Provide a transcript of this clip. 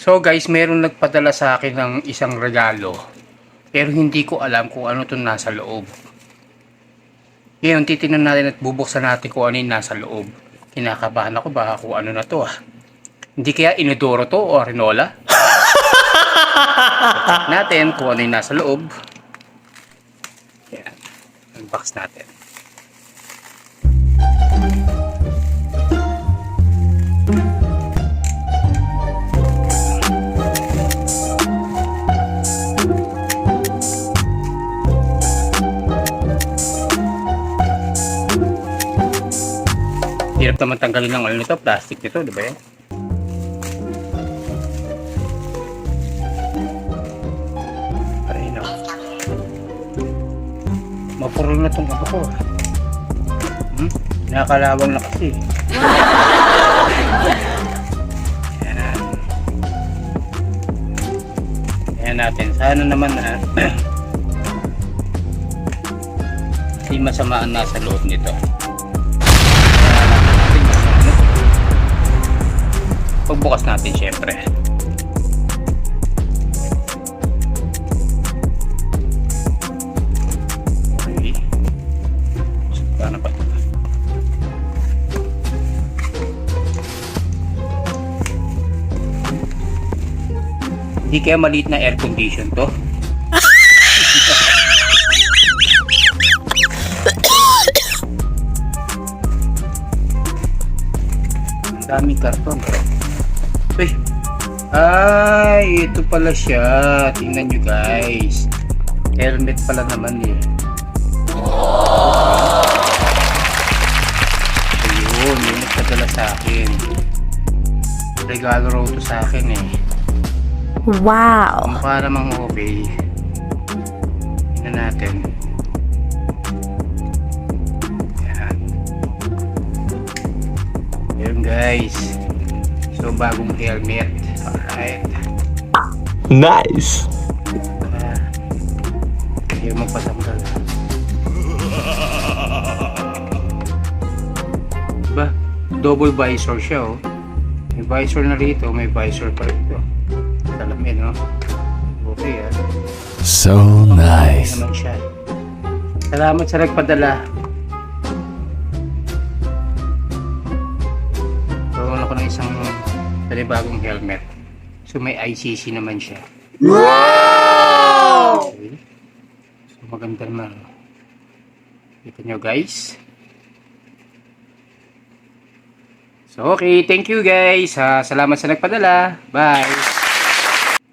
So guys, meron nagpadala sa akin ng isang regalo. Pero hindi ko alam kung ano itong nasa loob. Ngayon, titingnan natin at bubuksan natin kung ano yung nasa loob. Kinakabahan ako baka kung ano na to ah. Hindi kaya inodoro to o arenola? Check natin kung ano yung nasa loob. Yan. Unbox natin. Hirap naman tanggalin ng ano nito, plastic nito, di ba yan? Ay, no. Mapuro na tong ano ko. ah. Hmm? Nakakalawang na kasi. Yan. Yan natin. Sana naman na hindi masama ang nasa loob nito. Pagbukas natin syempre. Okay. So, paano ba? Hindi kaya maliit na air condition to? Daming karton. Uy. Ay, ito pala siya. Tingnan nyo guys. Helmet pala naman eh. Ayun, yun nagpadala sa akin. Regalo raw to sa akin eh. Wow. Mukha namang okay. Tingnan natin. Yan. Yun guys. So bagong helmet. Alright. Nice. Ah, Hindi mo patanggal. Diba? Double visor siya oh. May visor na rito, may visor pa rito. Salamin no? Okay ah. So nice. Salamat sa nagpadala. Isang panibagong helmet. So may ICC naman siya. Wow! Okay. So maganda naman. Kita nyo guys. So okay, thank you guys. Ah, salamat sa nagpadala. Bye!